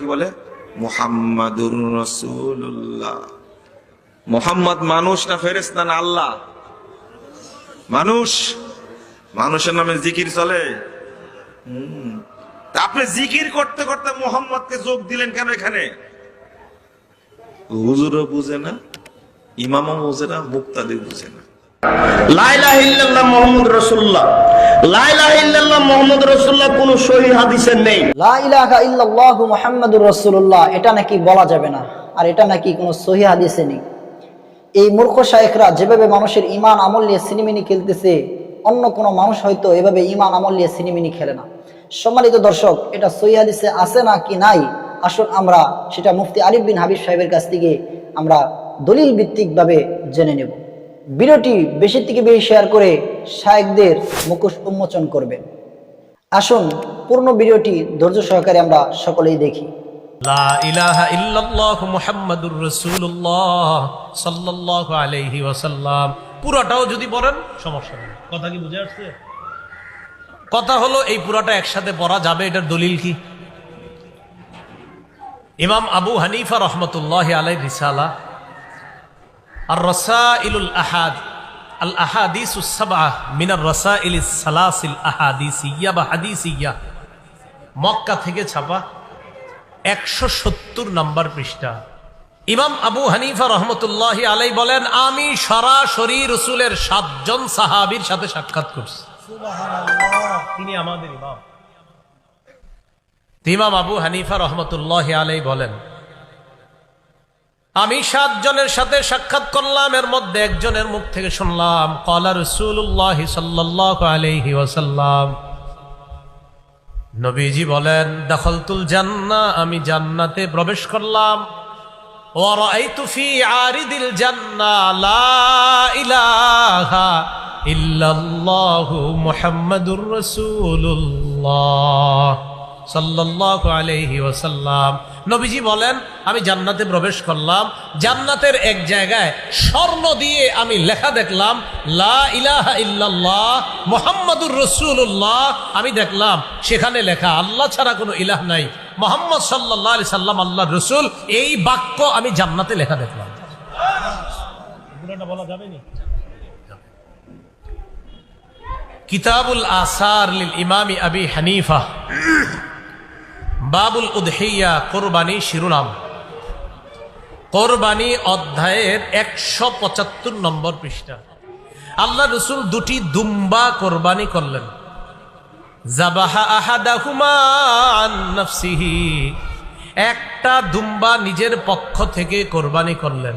কি বলে? মোহাম্মদ মানুষ না আল্লাহ? মানুষ। মানুষের নামে জিকির চলে? আপনি জিকির করতে করতে মোহাম্মদকে যোগ দিলেন কেন এখানে? হুজুরও বুঝে না, ইমামও বুঝে না মুক্তাদি বুঝে না। এটা নাকি বলা যাবে না, আর এটা নাকি কোনো সহি নেই। এই মূর্খ শায়েখরা যেভাবে মানুষের ইমান আমল নিয়ে সিনেমিনি খেলতেছে, অন্য কোনো মানুষ হয়তো এভাবে ইমান আমল নিয়ে সিনেমিনি খেলে না। সম্মানিত দর্শক, এটা সহি আছে না কি নাই? আসুন আমরা সেটা মুফতি আলিফ বিন হাবিব সাহেবের কাছ থেকে আমরা দলিল ভিত্তিকভাবে জেনে নেব। ভিডিওটি বেশি থেকে বেশি শেয়ার করে শায়েকদের মুখোশ উন্মোচন করবেন আসুন পূর্ণ ভিডিওটি ধৈর্য সহকারে আমরা সকলেই দেখি। যদি পড়েন সমস্যা নেই। কথা কি বুঝে আসছে? কথা হলো, এই পুরোটা একসাথে পড়া যাবে, এটার দলিল কি? ইমাম আবু হানিফা রহমতুল্লাহ আলাই রিসালা আর রসাইলুল আহাদ আল আহাদিস সাবাহ মিনার রসাইল সালাসিল আহাদিসিয়া বা হাদিসিয়া। মক্কা থেকে ছাপা একশো সত্তর নম্বর পৃষ্ঠা। ইমাম আবু হানিফা রহমতুল্লাহ আলাই বলেন আমি সরাসরি রসুলের সাতজন সাহাবির সাথে সাক্ষাৎ করছি। তিনি আমাদের ইমাম। ইমাম আবু হানিফা রহমতুল্লাহ আলাই বলেন আমি সাতজনের সাথে সাক্ষাৎ করলাম, এর মধ্যে একজনের মুখ থেকে শুনলাম কলা রসুল্লাহ সাল্লাহ আলহি ওয়াসাল্লাম। নবীজি বলেন, দখলতুল জান্না আমি জান্নাতে প্রবেশ করলাম। ইল্লাল্লাহু মুহাম্মাদুর রাসূলুল্লাহ। নবীজি বলেন, আমি জান্নাতে প্রবেশ করলাম। জান্নাতের এক জায়গায় স্বর্ণ দিয়ে আমি লেখা দেখলাম, লা মুহাম্মাদুর রাসূলুল্লাহ। আমি দেখলাম, সেখানে লেখা, আল্লাহ ছাড়া কোনো ইলাহ নাই। মোহাম্মদ সাল্লাহ আলি সাল্লাম আল্লাহ রসুল, এই বাক্য আমি জান্নাতে লেখা দেখলাম। কিতাবুল আসার লিল ইমামি আবি হানিফা। বাবুল উদহিয়া কোরবানি শিরোনাম। কোরবানি অধ্যায়ের একশো পঁচাত্তর নম্বর পৃষ্ঠা। আল্লাহ রসুল দুটি দুম্বা কোরবানি করলেন। একটা দুম্বা নিজের পক্ষ থেকে কোরবানি করলেন।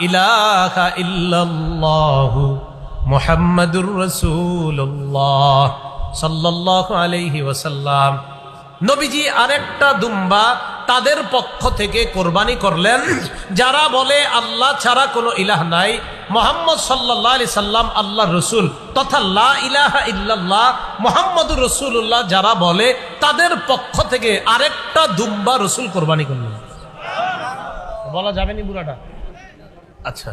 ইলাহা ইল্লাল্লাহু। মুহাম্মাদুর রাসূলুল্লাহ সাল্লাল্লাহু আলাইহি ওয়াসাল্লাম। নবীজি আরেকটা দুম্বা তাদের পক্ষ থেকে কোরবানি করলেন, যারা বলে আল্লাহ ছাড়া কোনো ইলাহ নাই। মোহাম্মদ সাল্লাহ আলি সাল্লাম আল্লাহ রসুল তথা লা ইলাহা ইল্লাল্লাহ মোহাম্মদুর রসুল্লাহ যারা বলে, তাদের পক্ষ থেকে আরেকটা দুম্বা রসুল কোরবানি করলেন। বলা যাবে নি বুড়াটা? আচ্ছা।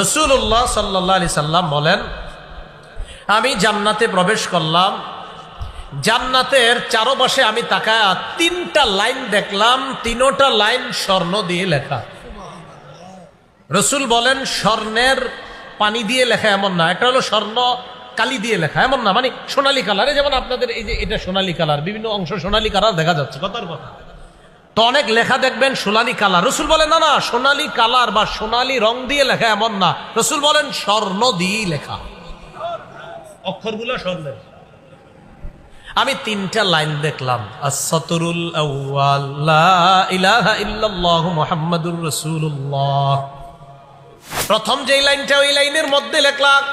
রসুল্লাহ সাল্লাহ আলি সাল্লাম বলেন, আমি জান্নাতে প্রবেশ করলাম। জান্নাতের চারপাশে আমি তাকায় তিনটা লাইন দেখলাম, তিনোটা লাইন স্বর্ণ দিয়ে লেখা। রসুল বলেন, স্বর্ণের পানি দিয়ে লেখা এমন না। এটা হলো স্বর্ণ কালি দিয়ে লেখা, এমন না। মানে সোনালি কালারে। যেমন আপনাদের এই যে এটা সোনালি কালার, বিভিন্ন অংশ সোনালি কালার দেখা যাচ্ছে, কথার কথা। তো অনেক লেখা দেখবেন সোনালি কালার। রসুল বলেন, না না, সোনালি কালার বা সোনালি রং দিয়ে লেখা এমন না। রসুল বলেন, স্বর্ণ দিয়েই লেখা। অক্ষরগুলো স্বর্ণের। আমি তিনটা লাইন দেখলাম। মুহাম্মাদুর রাসূলুল্লাহ। প্রথম যেই লাইনটা, ওই লাইনের মধ্যে লেখলাম,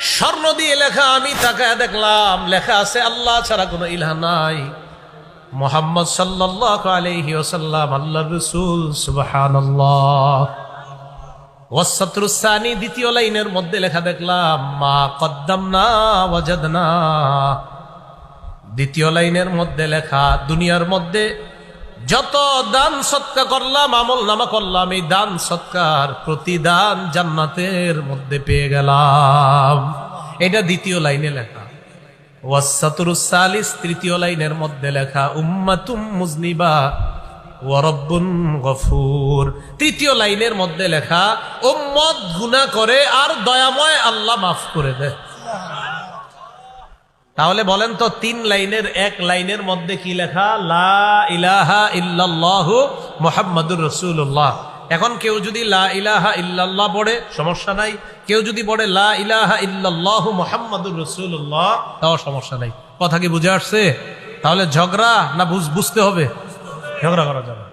স্বর্ণ দিয়ে লেখা আমি, তাকায় দেখলাম, লেখা আছে, আল্লাহ ছাড়া কোনো ইলাহ নাই। মোহাম্মদ সাল্লাল্লাহু আলাইহি ওয়াসাল্লাম আল্লাহ রসুল, সুবহানাল্লাহ। ওয়াসাতরুসানি দ্বিতীয় লাইনের মধ্যে লেখা দেখলাম, মা কদ্দামনা ওয়াজাদনা। দ্বিতীয় লাইনের মধ্যে লেখা, দুনিয়ার মধ্যে যত দান সৎকা করলাম, আমল নামা করলাম, এই দান সৎকার প্রতিদান জান্নাতের মধ্যে পেয়ে গেলাম। এটা দ্বিতীয় লাইনে লেখা। ওয়াসাতুরুসালিস তৃতীয় লাইনের মধ্যে লেখা, উম্মাতুম মুজনিবা ওয়ারব্বুন গফুর। তৃতীয় লাইনের মধ্যে লেখা, উম্মত গুনাহ করে আর দয়াময় আল্লাহ মাফ করে দেয় তাহলে বলেন তো, তিন লাইনের এক লাইনের মধ্যে কি লেখা, লা ইলাহা ইল্লাল্লাহ মুহাম্মাদুর রাসূলুল্লাহ। এখন কেউ যদি লা ইলাহা ইল্লাল্লাহ পড়ে, সমস্যা নাই। কেউ যদি পড়ে, লা ইলাহা ইল্লাল্লাহ মুহাম্মাদুর রাসূলুল্লাহ, তাও সমস্যা নাই। কথা কি বুঝে আসছে? তাহলে ঝগড়া না বুঝ- বুঝতে হবে? ঝগড়া করা যাবে।